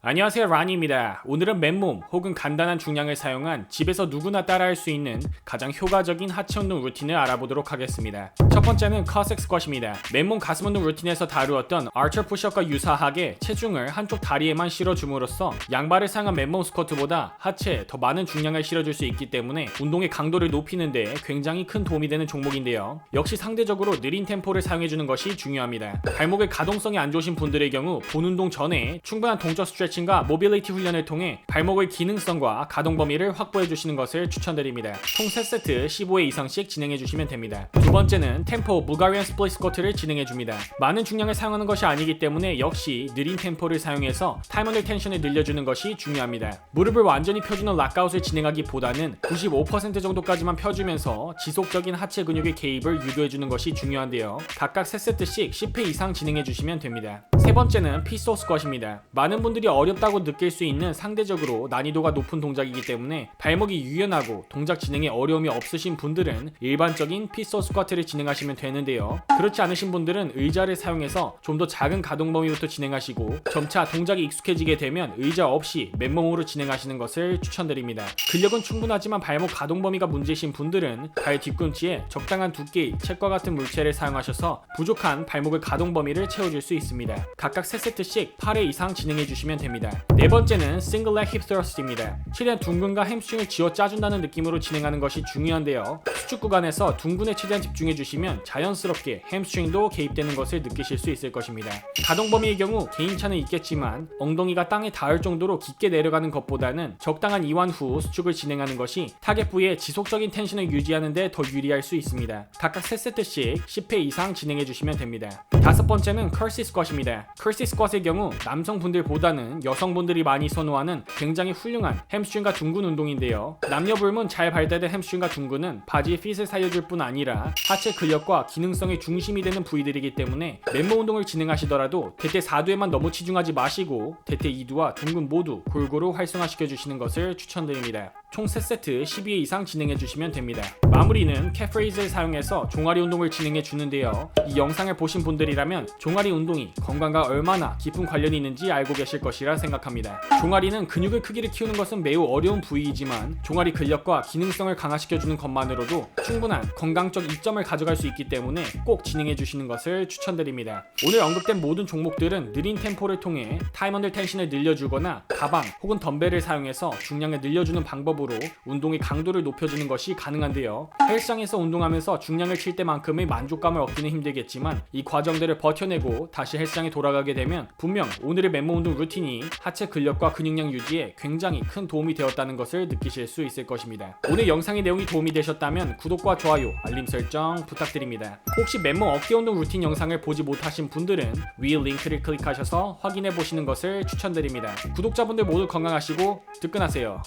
안녕하세요 라니입니다. 오늘은 맨몸 혹은 간단한 중량을 사용한 집에서 누구나 따라할 수 있는 가장 효과적인 하체 운동 루틴을 알아보도록 하겠습니다. 첫 번째는 커섹 스쿼시입니다. 맨몸 가슴 운동 루틴에서 다루었던 아처 푸시업과 유사하게 체중을 한쪽 다리에만 실어줌으로써 양발을 사용한 맨몸 스쿼트보다 하체에 더 많은 중량을 실어줄 수 있기 때문에 운동의 강도를 높이는 데 굉장히 큰 도움이 되는 종목인데요. 역시 상대적으로 느린 템포를 사용해주는 것이 중요합니다. 발목의 가동성이 안 좋으신 분들의 경우 본 운동 전에 충분한 동적 스트레칭과 모빌리티 훈련을 통해 발목의 기능성과 가동 범위를 확보해 주시는 것을 추천드립니다. 총 3세트 15회 이상씩 진행해 주시면 됩니다. 두 번째는 템포 무가리안 스플릿 스쿼트를 진행해 줍니다. 많은 중량을 사용하는 것이 아니기 때문에 역시 느린 템포를 사용해서 타이머널 텐션을 늘려주는 것이 중요합니다. 무릎을 완전히 펴주는 락아웃을 진행하기보다는 95% 정도까지만 펴주면서 지속적인 하체 근육의 개입을 유도해 주는 것이 중요한데요. 각각 3세트씩 10회 이상 진행해 주시면 됩니다. 세 번째는 피스톨 스쿼트입니다. 많은 분들이 어렵다고 느낄 수 있는 상대적으로 난이도가 높은 동작이기 때문에 발목이 유연하고 동작 진행에 어려움이 없으신 분들은 일반적인 피스톨 스쿼트를 진행하시면 되는데요. 그렇지 않으신 분들은 의자를 사용해서 좀 더 작은 가동 범위부터 진행하시고 점차 동작이 익숙해지게 되면 의자 없이 맨몸으로 진행하시는 것을 추천드립니다. 근력은 충분하지만 발목 가동 범위가 문제이신 분들은 발 뒤꿈치에 적당한 두께의 책과 같은 물체를 사용하셔서 부족한 발목의 가동 범위를 채워줄 수 있습니다. 각각 3세트씩 8회 이상 진행해 주시면 됩니다. 네 번째는 싱글 렉 힙 스러스트입니다. 최대한 둥근과 햄스트링을 쥐어 짜준다는 느낌으로 진행하는 것이 중요한데요. 수축 구간에서 둥근에 최대한 집중해 주시면 자연스럽게 햄스트링도 개입되는 것을 느끼실 수 있을 것입니다. 가동 범위의 경우 개인차는 있겠지만 엉덩이가 땅에 닿을 정도로 깊게 내려가는 것보다는 적당한 이완 후 수축을 진행하는 것이 타겟 부위에 지속적인 텐션을 유지하는 데 더 유리할 수 있습니다. 각각 3세트씩 10회 이상 진행해 주시면 됩니다. 다섯 번째는 컬시 스쿼트입니다. 컬시 스쿼트의 경우 남성분들보다는 여성분들이 많이 선호하는 굉장히 훌륭한 햄스트링과 둥근 운동인데요. 남녀 불문 잘 발달된 햄스트링과 둥근은 바지의 핏을 살려줄 뿐 아니라 하체 근력과 기능성의 중심이 되는 부위들이기 때문에 맨몸 운동을 진행하시더라도 대퇴 4두에만 너무 치중하지 마시고 대퇴 2두와 둥근 모두 골고루 활성화시켜 주시는 것을 추천드립니다. 총 3세트 12회 이상 진행해 주시면 됩니다. 마무리는 캐프레이즈를 사용해서 종아리 운동을 진행해 주는데요. 이 영상을 보신 분들이라면 종아리 운동이 건강과 얼마나 깊은 관련이 있는지 알고 계실 것이라 생각합니다. 종아리는 근육의 크기를 키우는 것은 매우 어려운 부위이지만 종아리 근력과 기능성을 강화시켜 주는 것만으로도 충분한 건강적 이점을 가져갈 수 있기 때문에 꼭 진행해 주시는 것을 추천드립니다. 오늘 언급된 모든 종목들은 느린 템포를 통해 타임 언더 텐션을 늘려주거나 가방 혹은 덤벨을 사용해서 중량을 늘려주는 방법으로 운동의 강도를 높여주는 것이 가능한데요. 헬스장에서 운동하면서 중량을 칠 때만큼의 만족감을 얻기는 힘들겠지만 이 과정들을 버텨내고 다시 헬스장에 돌아가게 되면 분명 오늘의 맨몸 운동 루틴이 하체 근력과 근육량 유지에 굉장히 큰 도움이 되었다는 것을 느끼실 수 있을 것입니다. 오늘 영상의 내용이 도움이 되셨다면 구독과 좋아요, 알림 설정 부탁드립니다. 혹시 맨몸 어깨 운동 루틴 영상을 보지 못하신 분들은 위 링크를 클릭하셔서 확인해 보시는 것을 추천드립니다. 구독자분들 모두 건강하시고 득근하세요.